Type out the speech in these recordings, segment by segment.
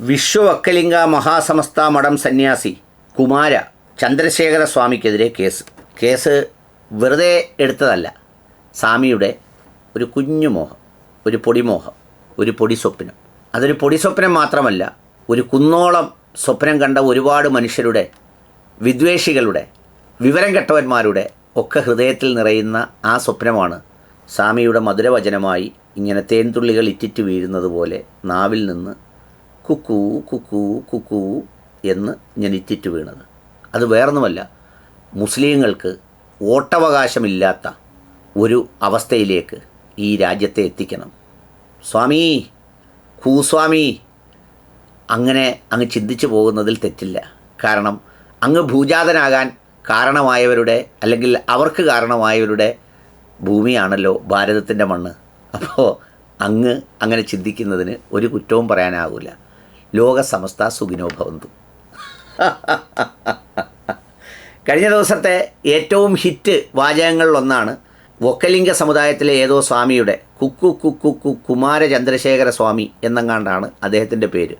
വിശ്വവക്കലിംഗ മഹാസമസ്ത മഠം സന്യാസി കുമാര ചന്ദ്രശേഖര സ്വാമിക്കെതിരെ കേസ്. കേസ് വെറുതെ എടുത്തതല്ല. സ്വാമിയുടെ ഒരു കുഞ്ഞു മോഹം ഒരു പൊടിമോഹം ഒരു പൊടി സ്വപ്നം. അതൊരു പൊടി സ്വപ്നം മാത്രമല്ല ഒരു കുന്നോളം സ്വപ്നം കണ്ട ഒരുപാട് മനുഷ്യരുടെ വിദ്വേഷികളുടെ വിവരം കെട്ടവന്മാരുടെ ഒക്കെ ഹൃദയത്തിൽ നിറയുന്ന ആ സ്വപ്നമാണ് സ്വാമിയുടെ മധുരവചനമായി ഇങ്ങനെ തേൻതുള്ളികൾ ഇറ്റിറ്റ് വീഴുന്നത് പോലെ നാവിൽ നിന്ന് കുക്കൂ കുക്കൂ കുക്കൂ എന്ന് ഞാൻ ഇറ്റിറ്റ് വീണത്. അത് വേറൊന്നുമല്ല മുസ്ലിങ്ങൾക്ക് വോട്ടവകാശമില്ലാത്ത ഒരു അവസ്ഥയിലേക്ക് ഈ രാജ്യത്തെ എത്തിക്കണം. സ്വാമി കൂസ്വാമി അങ്ങനെ അങ്ങ് ചിന്തിച്ചു പോകുന്നതിൽ തെറ്റില്ല. കാരണം അങ്ങ് ഭൂജാതനാകാൻ കാരണമായവരുടെ അല്ലെങ്കിൽ അവർക്ക് കാരണമായവരുടെ ഭൂമിയാണല്ലോ ഭാരതത്തിന്റെ മണ്ണ്. അപ്പോൾ അങ്ങ് അങ്ങനെ ചിന്തിക്കുന്നതിന് ഒരു കുറ്റവും പറയാനാവില്ല. ലോക സമസ്ത സുഖിനോ ഭവന്തു. കഴിഞ്ഞ ദിവസത്തെ ഏറ്റവും ഹിറ്റ് വാചകങ്ങളിലൊന്നാണ് വൊക്കലിംഗ സമുദായത്തിലെ ഏതോ സ്വാമിയുടെ കുക്കു കുക്കു കു കുമാര ചന്ദ്രശേഖര സ്വാമി എന്നങ്ങാണ്ടാണ് അദ്ദേഹത്തിന്റെ പേര്.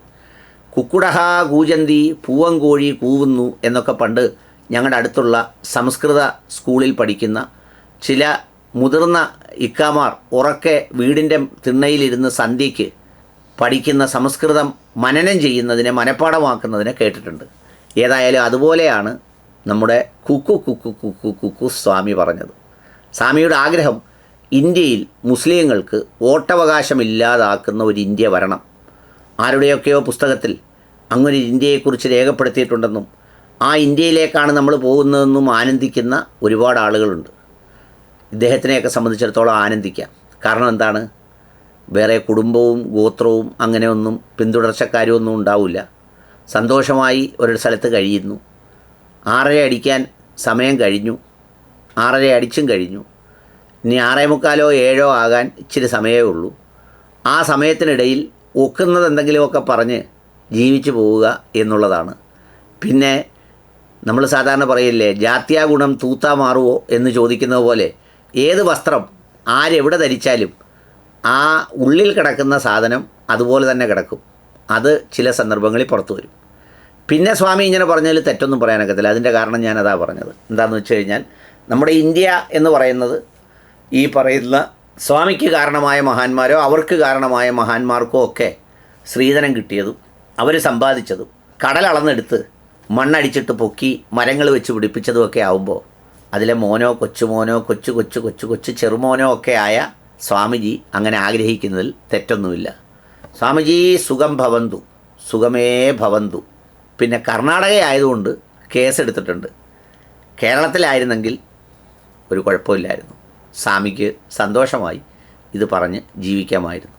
കുക്കുടഹ കൂജന്തി പൂവങ്കോഴി കൂവുന്നു എന്നൊക്കെ പണ്ട് ഞങ്ങളുടെ അടുത്തുള്ള സംസ്കൃത സ്കൂളിൽ പഠിക്കുന്ന ചില മുതിർന്ന ഇക്കാമാർ ഉറക്കെ വീടിന്റെ തിണ്ണയിലിരുന്ന് സന്ധ്യയ്ക്ക് പഠിക്കുന്ന സംസ്കൃതം മനനം ചെയ്യുന്നതിനെ മനഃപ്പാടമാക്കുന്നതിനെ കേട്ടിട്ടുണ്ട്. ഏതായാലും അതുപോലെയാണ് നമ്മുടെ കുക്കു കുക്കു കുക്കു കുക്കു സ്വാമി പറഞ്ഞത്. സ്വാമിയുടെ ആഗ്രഹം ഇന്ത്യയിൽ മുസ്ലിങ്ങൾക്ക് വോട്ടവകാശമില്ലാതാക്കുന്ന ഒരു ഇന്ത്യ വരണം. ആരുടെയൊക്കെയോ പുസ്തകത്തിൽ അങ്ങനെ ഇന്ത്യയെക്കുറിച്ച് രേഖപ്പെടുത്തിയിട്ടുണ്ടെന്നും ആ ഇന്ത്യയിലേക്കാണ് നമ്മൾ പോകുന്നതെന്നും ആനന്ദിക്കുന്ന ഒരുപാട് ആളുകളുണ്ട്. ഇദ്ദേഹത്തിനെയൊക്കെ സംബന്ധിച്ചിടത്തോളം ആനന്ദിക്കാം. കാരണം എന്താണ്? വേറെ കുടുംബവും ഗോത്രവും അങ്ങനെയൊന്നും പിന്തുടർച്ചക്കാരും ഒന്നും ഉണ്ടാവില്ല. സന്തോഷമായി ഒരു സ്ഥലത്ത് കഴിയുന്നു. ആറര അടിക്കാൻ സമയം കഴിഞ്ഞു. ആറര അടിച്ചും കഴിഞ്ഞു. ഇനി ആറേ മുക്കാലോ ഏഴോ ആകാൻ ഇച്ചിരി സമയമേ ഉള്ളൂ. ആ സമയത്തിനിടയിൽ ഒക്കുന്നത് എന്തെങ്കിലുമൊക്കെ പറഞ്ഞ് ജീവിച്ചു പോവുക എന്നുള്ളതാണ്. പിന്നെ നമ്മൾ സാധാരണ പറയില്ലേ ജാത്യാ ഗുണം തൂത്താ മാറുമോ എന്ന് ചോദിക്കുന്നത് പോലെ ഏത് വസ്ത്രം ആരെവിടെ ധരിച്ചാലും ആ ഉള്ളിൽ കിടക്കുന്ന സാധനം അതുപോലെ തന്നെ കിടക്കും. അത് ചില സന്ദർഭങ്ങളിൽ പുറത്തു വരും. പിന്നെ സ്വാമി ഇങ്ങനെ പറഞ്ഞതിൽ തെറ്റൊന്നും പറയാനൊക്കത്തില്ല അതിന്റെ കാരണം ഞാൻ അതാ പറഞ്ഞത്. എന്താണെന്ന് വെച്ച് കഴിഞ്ഞാൽ നമ്മുടെ ഇന്ത്യ എന്ന് പറയുന്നത് ഈ പറയുന്ന സ്വാമിക്ക് കാരണമായ മഹാന്മാരോ അവർക്ക് കാരണമായ മഹാന്മാർക്കോ ഒക്കെ സ്ത്രീധനം കിട്ടിയതും അവർ സമ്പാദിച്ചതും കടലളന്നെടുത്ത് മണ്ണടിച്ചിട്ട് പൊക്കി മരങ്ങൾ വെച്ച് പിടിപ്പിച്ചതും ഒക്കെ ആവുമ്പോൾ അതിലെ മോനോ കൊച്ചുമോനോ കൊച്ചു കൊച്ചു കൊച്ചു കൊച്ചു ചെറുമോനോ ഒക്കെ ആയ സ്വാമിജി അങ്ങനെ ആഗ്രഹിക്കുന്നതിൽ തെറ്റൊന്നുമില്ല. സ്വാമിജി സുഖം ഭവന്തു സുഖമേ ഭവന്തു. പിന്നെ കർണാടക ആയതുകൊണ്ട് കേസെടുത്തിട്ടുണ്ട്. കേരളത്തിലായിരുന്നെങ്കിൽ ഒരു കുഴപ്പമില്ലായിരുന്നു. സ്വാമിക്ക് സന്തോഷമായി ഇത് പറഞ്ഞ് ജീവിക്കാമായിരുന്നു.